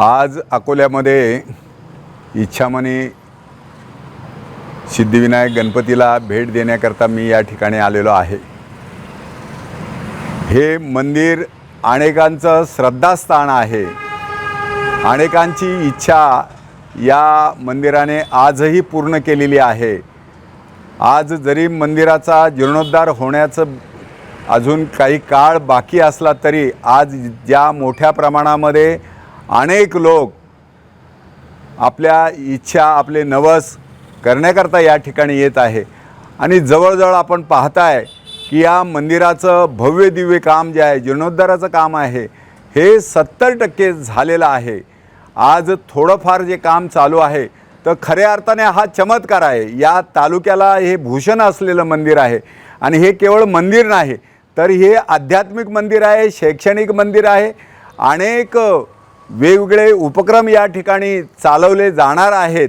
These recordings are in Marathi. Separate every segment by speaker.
Speaker 1: आज अकोल्यामध्ये इच्छामणी सिद्धिविनायक गणपतीला भेट देण्याकरता मी या ठिकाणी आलेलो आहे. हे मंदिर अनेकांचं श्रद्धास्थान आहे. अनेकांची इच्छा या मंदिराने आजही पूर्ण केलेली आहे. आज जरी मंदिराचा जीर्णोद्धार होण्याचं अजून काही काळ बाकी असला तरी आज ज्या मोठ्या प्रमाणामध्ये अनेक लोक आपल्या इच्छा आपले नवस करण्याकरता या ठिकाणी येत आहे. आणि जवळजवळ आपण पाहताय की या मंदिराचं भव्य दिव्य काम जे आहे जीर्णोद्धाराचं काम आहे हे सत्तर टक्के झालेलं आहे. आज थोडंफार जे काम चालू आहे तर खऱ्या अर्थाने हा चमत्कार आहे. या तालुक्याला हे भूषण असलेलं मंदिर आहे. आणि हे केवळ मंदिर नाही तर हे आध्यात्मिक मंदिर आहे शैक्षणिक मंदिर आहे. अनेक वेगवेगळे उपक्रम या ठिकाणी चालवले जाणार आहेत.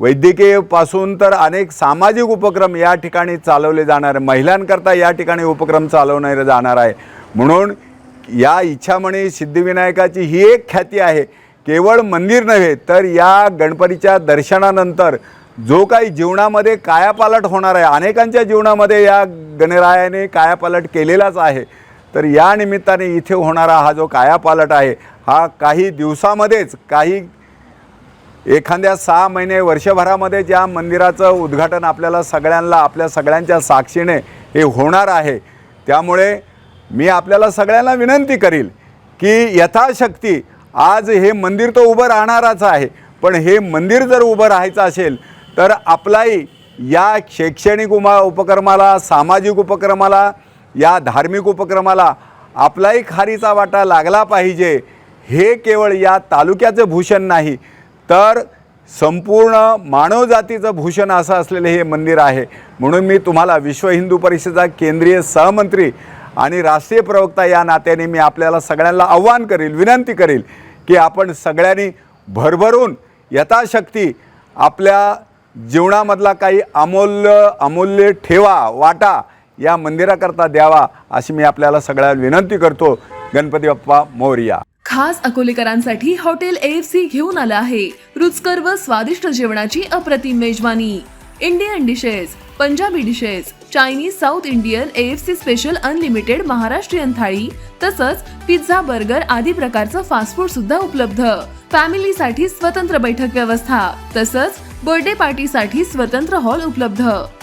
Speaker 1: वैद्यकीयपासून तर अनेक सामाजिक उपक्रम या ठिकाणी चालवले जाणार आहे महिलांकरता या ठिकाणी उपक्रम चालवणारे जाणार आहे. म्हणून या इच्छामणी सिद्धिविनायकाची ही एक ख्याती आहे केवळ मंदिर नव्हे तर या गणपतीच्या दर्शनानंतर जो काही जीवनामध्ये कायापालट होणार आहे अनेकांच्या जीवनामध्ये या गणरायाने कायापालट केलेलाच आहे. तर या निमित्ताने इथे होणारा हा जो कायापालट आहे हा काही दिवसामध्येच काही एखाद्या सहा महिने वर्षभरामध्ये ज्या मंदिराचं उद्घाटन आपल्याला सगळ्यांना आपल्या सगळ्यांच्या साक्षीने हे होणार आहे त्यामुळे मी आपल्याला सगळ्यांना विनंती करील की यथाशक्ती आज हे मंदिर तर उभं राहणारच आहे पण हे मंदिर जर उभं राहायचं असेल तर आपलाही या शैक्षणिक उमा उपक्रमाला सामाजिक उपक्रमाला या धार्मिक उपक्रमाला आपलाही खारीचा वाटा लागला पाहिजे. हे केवळ या तालुक्याचं भूषण नाही तर संपूर्ण मानवजातीचं भूषण असं असलेलं हे मंदिर आहे. म्हणून मी तुम्हाला विश्व हिंदू परिषदेचा केंद्रीय सहमंत्री आणि राष्ट्रीय प्रवक्ता या नात्याने मी आपल्याला सगळ्यांना आव्हान करील विनंती करील की आपण सगळ्यांनी भरभरून यथाशक्ती आपल्या जीवनामधला काही अमूल्य अमूल्य ठेवा वाटा या मंदिराकरता द्यावा अशी मी आपल्याला सगळ्या विनंती करतो. गणपती बाप्पा मोर्या.
Speaker 2: खास अकोलेकरांसाठी हॉटेल एएफसी घेऊन आलं आहे. रुचकर व स्वादिष्ट जेवणाची अप्रतिम मेजवानी. Indian dishes Punjabi dishes Chinese south Indian AFC special unlimited Maharashtrian thali तसंच पिझ्झा बर्गर आदी प्रकारचं फास्ट फूड सुद्धा उपलब्ध. फॅमिलीसाठी स्वतंत्र बैठक व्यवस्था तसंच बर्थडे पार्टीसाठी स्वतंत्र हॉल उपलब्ध.